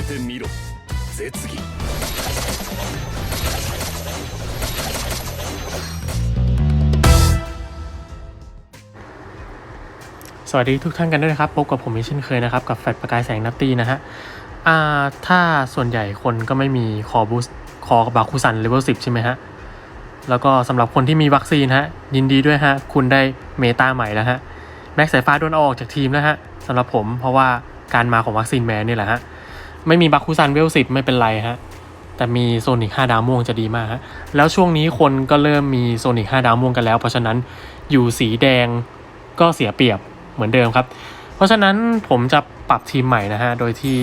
えてみろ絶技 สวัสดีทุกท่านกันด้วยนะครับพบกับผมอีกเช่นเคยนะครับ กับแฟลชประกายแสงนัตตี้นะฮะอ่าถ้าส่วนใหญ่คนก็ไม่มีคอบูสคอบาคูซันเลเวล10 ใช่ไหมฮะ แล้วก็สำหรับคนที่มีวัคซีนฮะ ยินดีด้วยฮะ คุณได้เมตาใหม่แล้วฮะ แม็กสายฟ้าโดนเอาออกจากทีมแล้วฮะสำหรับผมเพราะว่าการมาของวัคซีนแมนนี่แหละฮะ ไม่มีบาคูซันเวล10ไม่เป็นไรฮะ แต่มีโซนิก5ดาวม่วงจะดีมากฮะ แล้วช่วงนี้คนก็เริ่มมีโซนิก5ดาวม่วงกันแล้ว เพราะฉะนั้นอยู่สีแดงก็เสียเปรียบเหมือนเดิมครับ เพราะฉะนั้นผมจะปรับทีมใหม่นะฮะ โดยที่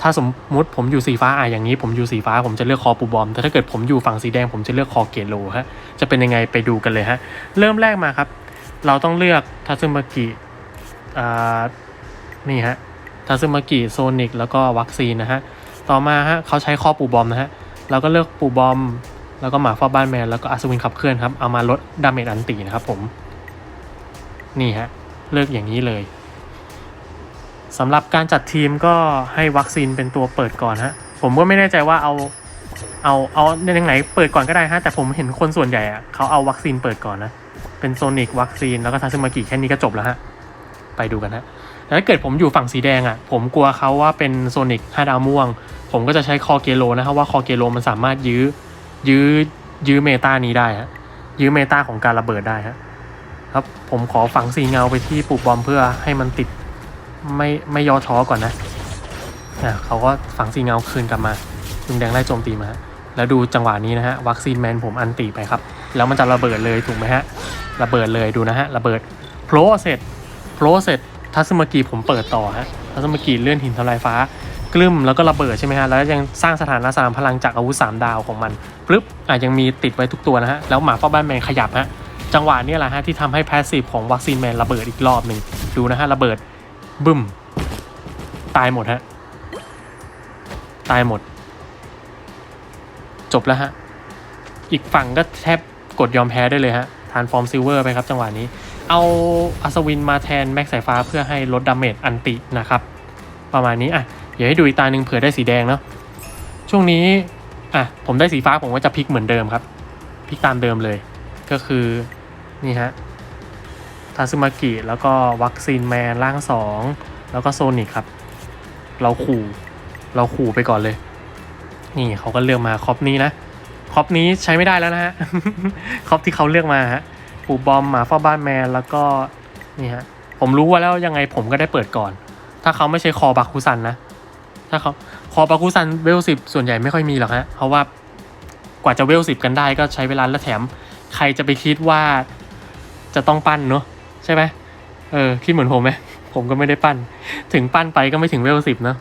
ถ้าสมมุติผมอยู่สีฟ้าอะอย่างนี้ ผมอยู่สีฟ้าผมจะเลือกคอปูบอม แต่ถ้าเกิดผมอยู่ฝั่งสีแดงผมจะเลือกคอเกโลฮะ จะเป็นยังไงไปดูกันเลยฮะ เริ่มแรกมาครับ เราต้องเลือกทัซึมากิอ่านี่ฮะ ทัซึมากิโซนิกแล้วก็วัคซีนนะฮะ ต่อมาฮะเขาใช้คอปูบอมนะฮะเราก็เลือกปูบอม แล้วก็หมาฟาบ้านแมนแล้วก็อัศวินขับเคลื่อนครับเอามาลดดาเมจอันตีนะครับผม นี่ฮะเลือกอย่างนี้เลยสำหรับการจัดทีมก็ให้วัคซีนเป็นตัวเปิดก่อนฮะผมก็ไม่แน่ใจว่าเอาเอาเอาในทางไหนเปิดก่อนก็ได้ฮะแต่ผมเห็นคนส่วนใหญ่อะเขาเอาวัคซีนเปิดก่อนนะเป็นโซนิกวัคซีนแล้วก็ทัซึมากิแค่นี้ก็จบแล้วฮะ ไปดูกันฮะแต่ถ้าเกิดผมอยู่ฝั่งสีแดงอะผมกลัวเขาว่าเป็นโซนิกห้าดาวม่วง ผมก็จะใช้คอเกโลนะครับว่าคอเกโลมันสามารถยื้อยื้อยื้อเมตานี้ได้ฮะยื้อเมตาของการระเบิดได้ฮะครับผมขอฝังสีเงาไปที่ปูบอมเพื่อให้มันติดไม่ไม่ย่อท้อก่อนนะอะเขาก็ฝังสีเงาคืนกลับมาลุงแดงไล่โจมตีมา แล้วดูจังหวะนี้นะฮะวัคซีนแมนผมอันตีไปครับ แล้วมันจะระเบิดเลยถูกไหมฮะ ระเบิดเลยดูนะฮะ ระเบิดโผล่เสร็จ ลเสร็จทัศมากีผมเปิดต่อฮะทัศมากีเลื่อนหินทำลายฟ้ากลึ้มแล้วก็ระเบิดใช่ไหมฮะ แล้วยังสร้างสถานะสามพลังจากอาวุธสามดาวของมันปึ๊บอะยังมีติดไว้ทุกตัวนะฮะ แล้วหมาเฝ้าบ้านแมนขยับฮะ จังหวะนี้แหละฮะที่ทำให้แพสซีฟของวัคซีนแมนระเบิดอีกรอบหนึ่งดูนะฮะ ระเบิดบึ้ม ตายหมดฮะ ตายหมด จบแล้วฮะ อีกฝั่งก็แทบกดยอมแพ้ได้เลยฮะทานฟอร์มซิลเวอร์ไปครับจังหวะนี้ เอาอัศวินมาแทนแม็กสายฟ้าเพื่อให้ลดดาเมจอันตินะครับ ประมาณนี้อะเดี๋ยวให้ดูอีกตาหนึ่งเผื่อได้สีแดงเนาะช่วงนี้อะผมได้สีฟ้าผมก็จะพลิกเหมือนเดิมครับพลิกตามเดิมเลย ก็คือนี่ฮะทาซึมากิแล้วก็วัคซีนแมนร่างสองแล้วก็โซนิกครับ เราขู่เราขู่ไปก่อนเลย นี่เขาก็เลือกมาครอปนี้นะครอปนี้ใช้ไม่ได้แล้วนะฮะครอปที่เขาเลือกมาฮะ ปูบอมหมาเฝ้าบ้านแมนแล้วก็นี่ฮะผมรู้ว่าแล้วยังไงผมก็ได้เปิดก่อน ถ้าเขาไม่ใช่คอบาคุซันนะถ้าเขาคอบาคุซันเวลสิบส่วนใหญ่ไม่ค่อยมีหรอกฮะเพราะว่ากว่าจะเวลสิบกันได้ก็ใช้เวลาและแถม ใครจะไปคิดว่าจะต้องปั้นเนอะใช่ไหมเออคิดเหมือนผมไหมผมก็ไม่ได้ปั้น ถึงปั้นไปก็ไม่ถึงเวลสิบเนอะ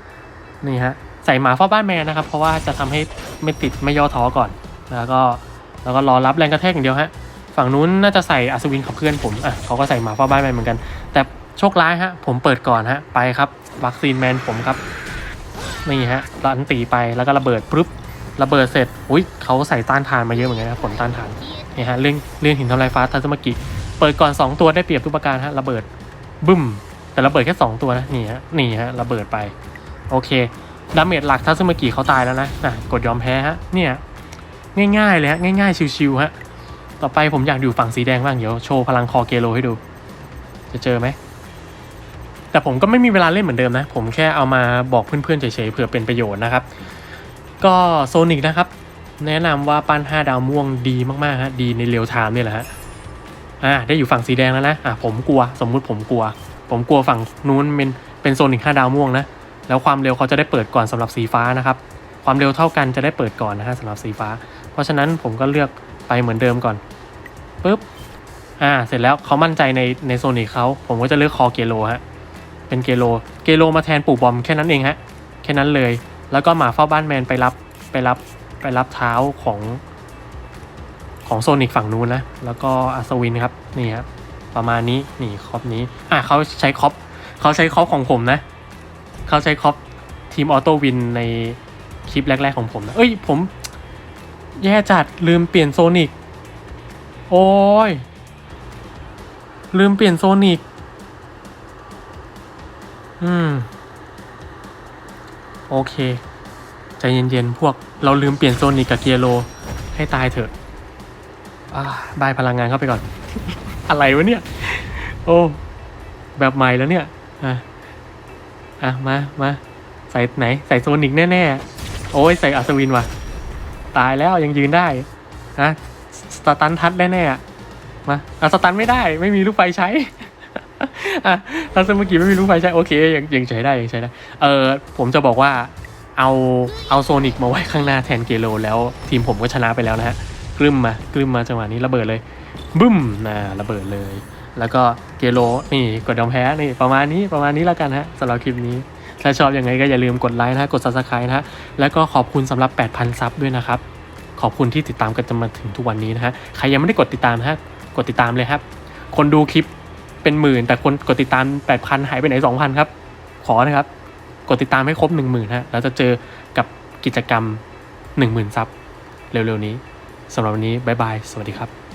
นี่ฮะใส่หมาเฝ้าบ้านแมนนะครับ เพราะว่าจะทำให้ไม่ติดไม่ย่อท้อก่อน แล้วก็แล้วก็รอรับแรงกระแทกอย่างเดียวฮะ ฝั่งนู้นน่าจะใส่อัศวินขับเคลื่อนผมอะเขาก็ใส่หมาเฝ้าบ้านแมนเหมือนกัน แต่โชคร้ายฮะ ผมเปิดก่อนฮะ ไปครับ วัคซีนแมนผมครับ นี่ฮะรันตีไปแล้วก็ระเบิดปุ๊บระเบิดเสร็จ อุ้ยเขาใส่ต้านทานมาเยอะเหมือนกันนะผลต้านทานนี่ฮะเรื่องเรื่องหินทำลายฟ้าทัศมากิเปิดก่อน 2 ตัวได้เปรียบทุกประการฮะระเบิดบึ้ม แต่ระเบิดแค่ 2 ตัวนะนี่ฮะนี่ฮะระเบิดไป โอเคดาเมจหลักทัศมากิเขาตายแล้วนะอะกดยอมแพ้ฮะเนี่ยง่ายๆเลยฮะง่ายๆชิวๆฮะ ต่อไปผมอยากอยู่ฝั่งสีแดงบ้างเดี๋ยวโชว์พลังคอเกโลให้ดู จะเจอไหม แต่ผมก็ไม่มีเวลาเล่นเหมือนเดิมนะ ผมแค่เอามาบอกเพื่อนๆเฉยๆเผื่อเป็นประโยชน์นะครับ ก็โซนิกนะครับ แนะนำว่าปั้น 5 ดาวม่วงดีมากๆฮะดีในเรียวไทม์นี่แหละฮะอ่าได้อยู่ฝั่งสีแดงแล้วนะอ่าผมกลัวสมมุติผมกลัว ผมกลัวฝั่งนู้นเป็นเป็นโซนิก5ดาวม่วงนะแล้วความเร็วเขาจะได้เปิดก่อนสำหรับสีฟ้านะครับ ความเร็วเท่ากันจะได้เปิดก่อนนะฮะสำหรับสีฟ้า เพราะฉะนั้นผมก็เลือก ไปเหมือนเดิมก่อนปุ๊บอ่า เสร็จแล้วเขามั่นใจในในโซนิกเขาผมก็จะเลือกคอเกโลฮะเป็นเกโลเกโลมาแทนปู่บอมแค่นั้นเองฮะแค่นั้นเลย แล้วก็หมาเฝ้าบ้านแมนไปรับไปรับไปรับเท้าของของโซนิกฝั่งนู้นนะ แล้วก็อัศวินครับ นี่ครับ ประมาณนี้ นี่ครอปนี้ อะเขาใช้ครอปเขาใช้ครอปของผมนะ เขาใช้ครอปทีมออโต้วินในคลิปแรก ๆ ของผมนะ เอ้ย ผม แย่จัดลืมเปลี่ยนโซนิก โอ้ย ลืมเปลี่ยนโซนิก อืม โอเค ใจเย็นๆ พวกเราลืมเปลี่ยนโซนิกกับเกียโล ให้ตายเถอะอ่าบายพลังงานเข้าไปก่อน อะไรวะเนี่ย โอ้ แบบใหม่แล้วเนี่ย อะ อะ มามาใส่ไหน ใส่โซนิกแน่ๆ โอ้ย ใส่อัศวินว่ะ ตายแล้วยังยืนได้นะสตันทัดแน่ๆอะมาอะสตันไม่ได้ไม่มีลูกไฟใช้อะตอนเมื่อกี้ไม่มีลูกไฟใช้โอเคยังยังใช้ได้ยังใช้ได้เออผมจะบอกว่าเอาเอาโซนิกมาไว้ข้างหน้าแทนเกโลแล้วทีมผมก็ชนะไปแล้วนะฮะกลึมมากลึมมาจังหวะนี้ระเบิดเลยบึ้มนะระเบิดเลย แล้วก็เกโลนี่กดยอมแพ้นี่ประมาณนี้ประมาณนี้แล้วกันฮะสำหรับคลิปนี้ ถ้าชอบยังไงก็อย่าลืมกดไลค์นะฮะกด subscribe นะฮะแล้วก็ขอบคุณสำหรับ 8,000 ซับด้วยนะครับ ขอบคุณที่ติดตามกันจนมาถึงทุกวันนี้นะฮะใครยังไม่ได้กดติดตามฮะกดติดตามเลยครับ คนดูคลิปเป็นหมื่น แต่คนกดติดตาม 8,000 หายไปไหน 2,000 ครับ ขอนะครับ กดติดตามให้ครบ 10,000ฮะแล้วจะเจอกับกิจกรรม 10,000 ซับเร็วๆนี้สำหรับวันนี้บ๊ายบาย สวัสดีครับ